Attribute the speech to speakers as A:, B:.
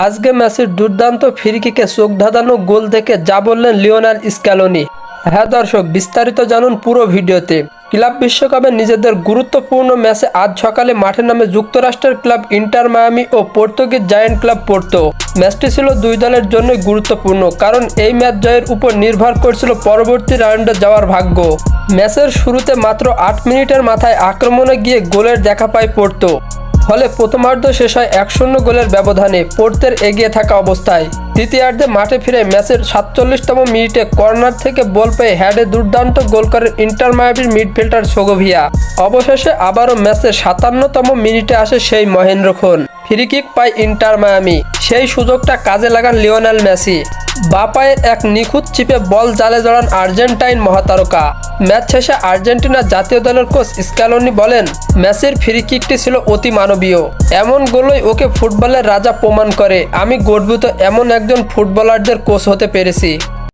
A: আজকে ম্যাচের দুর্দান্ত ফিরকিকে চোখ ধাঁধানো গোল দেখে যা বললেন লিওনাল স্ক্যালোনি হ্যাঁ দর্শক, বিস্তারিত জানুন পুরো ভিডিওতে। ক্লাব বিশ্বকাপে নিজেদের গুরুত্বপূর্ণ ম্যাচে আজ সকালে মাঠে নামে যুক্তরাষ্ট্রের ক্লাব ইন্টার মায়ামি ও পর্তুগিজ জায়ান্ট ক্লাব পোর্তো। ম্যাচটি ছিল দুই দলের জন্যই গুরুত্বপূর্ণ, কারণ এই ম্যাচ জয়ের উপর নির্ভর করছিল পরবর্তী রাউন্ডে যাওয়ার ভাগ্য। ম্যাচের শুরুতে মাত্র আট মিনিটের মাথায় আক্রমণে গিয়ে গোলের দেখা পায় পোর্তো। ফলে প্রথমার্ধ শেষ হয় এক শূন্য গোলের ব্যবধানে। পোর্তের এগিয়ে থাকা অবস্থায়। দ্বিতীয়ার্ধে মাঠে ফিরে ম্যাচের সাতচল্লিশতম মিনিটে কর্নার থেকে বল পেয়ে হ্যাডে দুর্দান্ত গোল করেন ইন্টার মায়াবির মিডফিল্ডার সোগোভিয়া। অবশেষে আবারও ম্যাচের সাতান্নতম মিনিটে আসে সেই মহেন্দ্র খন ফ্রিকিক পায় ইন্টার মায়ামি। সেই সুযোগটা কাজে লাগান লিওনেল মেসি। বাপায়ের এক নিখুঁত চিপে বল জালে জড়ান আর্জেন্টাইন মহাতারকা। ম্যাচ শেষে আর্জেন্টিনা জাতীয় দলের কোচ স্ক্যালোনি বলেন ম্যাচের ফ্রি কিকটি ছিল অতি মানবীয়। এমন গোলই ওকে ফুটবলের রাজা প্রমাণ করে। আমি গর্বিত এমন একজন ফুটবলারদের কোচ হতে পেরেছি।